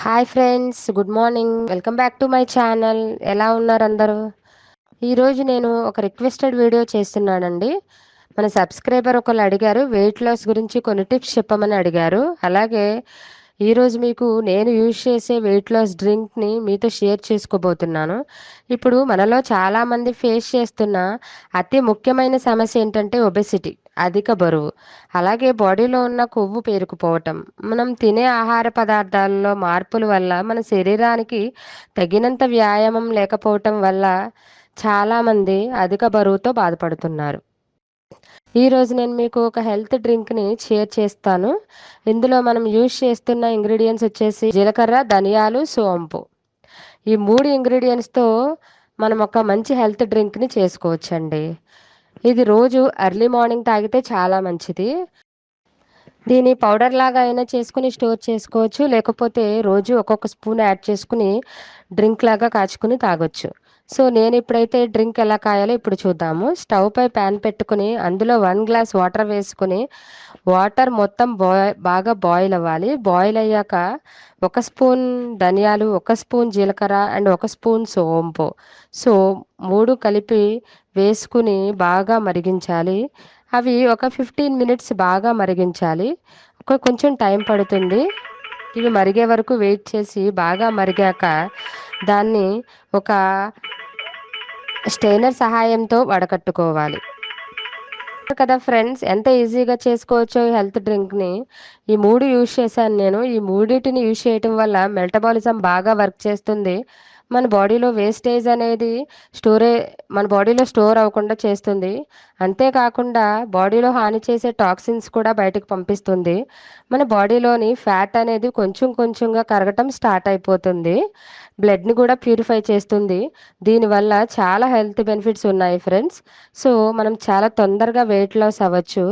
Hi friends good morning welcome back to my channel ఎలా ఉన్నారు అందరూ? ఈరోజు నేను ఒక రిక్వెస్టెడ్ వీడియో చేస్తున్నానండి. మన సబ్స్క్రైబర్ ఒకళ్ళు అడిగారు వెయిట్ లాస్ గురించి కొన్ని టిప్స్ చెప్పమని అడిగారు. అలాగే ఈరోజు మీకు నేను యూజ్ చేసే వెయిట్ లాస్ డ్రింక్ని మీతో షేర్ చేసుకోబోతున్నాను. ఇప్పుడు మనలో చాలామంది ఫేస్ చేస్తున్న అతి ముఖ్యమైన సమస్య ఏంటంటే ఒబెసిటీ అధిక బరువు. అలాగే బాడీలో ఉన్న కొవ్వు పేరుకుపోవటం. మనం తినే ఆహార పదార్థాలలో మార్పుల వల్ల మన శరీరానికి తగినంత వ్యాయామం లేకపోవటం వల్ల చాలామంది అధిక బరువుతో బాధపడుతున్నారు. ఈరోజు నేను మీకు ఒక హెల్త్ డ్రింక్ని షేర్ చేస్తాను. ఇందులో మనం యూజ్ చేస్తున్న ఇంగ్రీడియంట్స్ వచ్చేసి జీలకర్ర ధనియాలు సోంపు. ఈ మూడు ఇంగ్రీడియంట్స్తో మనం ఒక మంచి హెల్త్ డ్రింక్ని చేసుకోవచ్చండి. ఇది రోజు ఎర్లీ మార్నింగ్ తాగితే చాలా మంచిది. దీని పౌడర్ లాగా అయినా చేసుకుని స్టోర్ చేసుకోవచ్చు. లేకపోతే రోజు ఒక్కొక్క స్పూన్ యాడ్ చేసుకుని డ్రింక్ లాగా కాచుకుని తాగొచ్చు. సో నేను ఇప్పుడైతే డ్రింక్ ఎలా కాయాలో ఇప్పుడు చూద్దాము. స్టవ్ పై ప్యాన్ పెట్టుకుని అందులో వన్ గ్లాస్ వాటర్ వేసుకుని వాటర్ మొత్తం బాయ్ బాగా బాయిల్ అవ్వాలి. బాయిల్ అయ్యాక ఒక స్పూన్ ధనియాలు ఒక స్పూన్ జీలకర్ర అండ్ ఒక స్పూన్ సోంపు. సో మూడు కలిపి వేసుకుని బాగా మరిగించాలి. అవి ఒక ఫిఫ్టీన్ మినిట్స్ బాగా మరిగించాలి. ఒక కొంచెం టైం పడుతుంది. ఇవి మరిగే వరకు వెయిట్ చేసి బాగా మరిగాక దాన్ని ఒక స్టెయినర్ సహాయంతో వడకట్టుకోవాలి. కదా ఫ్రెండ్స్ ఎంత ఈజీగా చేసుకోవచ్చో ఈ హెల్త్ డ్రింక్ని. ఈ మూడు యూజ్ చేశాను నేను. ఈ మూడింటిని యూజ్ చేయటం వల్ల మెల్టబాలిజం బాగా వర్క్ చేస్తుంది. మన బాడీలో వేస్టేజ్ అనేది స్టోరే మన బాడీలో స్టోర్ అవ్వకుండా చేస్తుంది. అంతేకాకుండా బాడీలో హాని చేసే టాక్సిన్స్ కూడా బయటకు పంపిస్తుంది. మన బాడీలోని ఫ్యాట్ అనేది కొంచెం కొంచెంగా కరగటం స్టార్ట్ అయిపోతుంది. బ్లడ్ని కూడా ప్యూరిఫై చేస్తుంది. దీనివల్ల చాలా హెల్త్ బెనిఫిట్స్ ఉన్నాయి ఫ్రెండ్స్ సో మనం చాలా తొందరగా వెయిట్ లాస్ అవ్వచ్చు.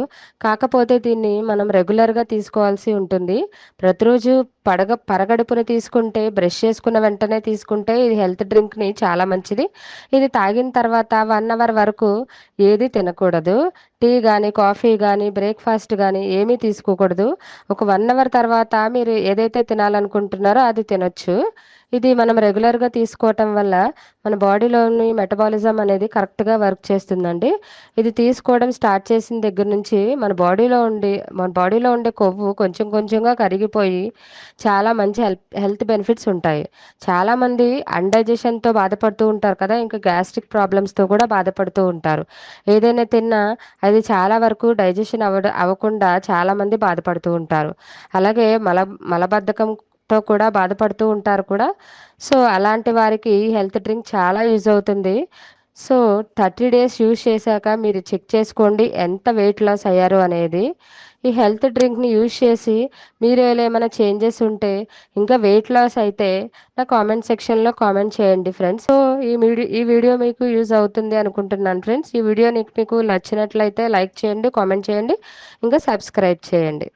కాకపోతే దీన్ని మనం రెగ్యులర్గా తీసుకోవాల్సి ఉంటుంది. ప్రతిరోజు పడగ పరగడుపున తీసుకుంటే బ్రష్ చేసుకున్న వెంటనే తీసుకుంటే ఇది హెల్త్ డ్రింక్ని చాలా మంచిది. ఇది తాగిన తర్వాత వన్ అవర్ వరకు ఏది తినకూడదు. టీ కానీ కాఫీ కానీ బ్రేక్ఫాస్ట్ కానీ ఏమీ తీసుకోకూడదు. ఒక వన్ అవర్ తర్వాత మీరు ఏదైతే తినాలనుకుంటున్నారో అది తినొచ్చు. ఇది మనం రెగ్యులర్గా తీసుకోవటం వల్ల మన బాడీలోని మెటబాలిజం అనేది కరెక్ట్గా వర్క్ చేస్తుందండి. ఇది తీసుకోవడం స్టార్ట్ చేసిన దగ్గర నుంచి మన బాడీలో ఉండి మన బాడీలో ఉండే కొవ్వు కొంచెం కొంచెంగా కరిగిపోయి చాలా మంచి హెల్త్ హెల్త్ బెనిఫిట్స్ ఉంటాయి. చాలామంది అండైజెషన్తో బాధపడుతూ ఉంటారు కదా ఇంకా గ్యాస్ట్రిక్ ప్రాబ్లమ్స్తో కూడా బాధపడుతూ ఉంటారు. ఏదైనా తిన్నా అది చాలా వరకు డైజెషన్ అవ అవ్వకుండా చాలామంది బాధపడుతూ ఉంటారు. అలాగే మల మలబద్ధకం తో కూడా బాధపడుతూ ఉంటారు కూడా. సో అలాంటి వారికి హెల్త్ డ్రింక్ చాలా యూజ్ అవుతుంది. సో థర్టీ డేస్ యూజ్ చేశాక మీరు చెక్ చేసుకోండి ఎంత వెయిట్ లాస్ అయ్యారు అనేది. ఈ హెల్త్ డ్రింక్ని యూజ్ చేసి మీరు ఏమైనా చేంజెస్ ఉంటే ఇంకా వెయిట్ లాస్ అయితే నా కామెంట్ సెక్షన్లో కామెంట్ చేయండి ఫ్రెండ్స్. సో ఈ వీడియో ఈ వీడియో మీకు యూజ్ అవుతుంది అనుకుంటున్నాను ఫ్రెండ్స్. ఈ వీడియో మీకు నచ్చినట్లయితే లైక్ చేయండి కామెంట్ చేయండి ఇంకా సబ్స్క్రైబ్ చేయండి.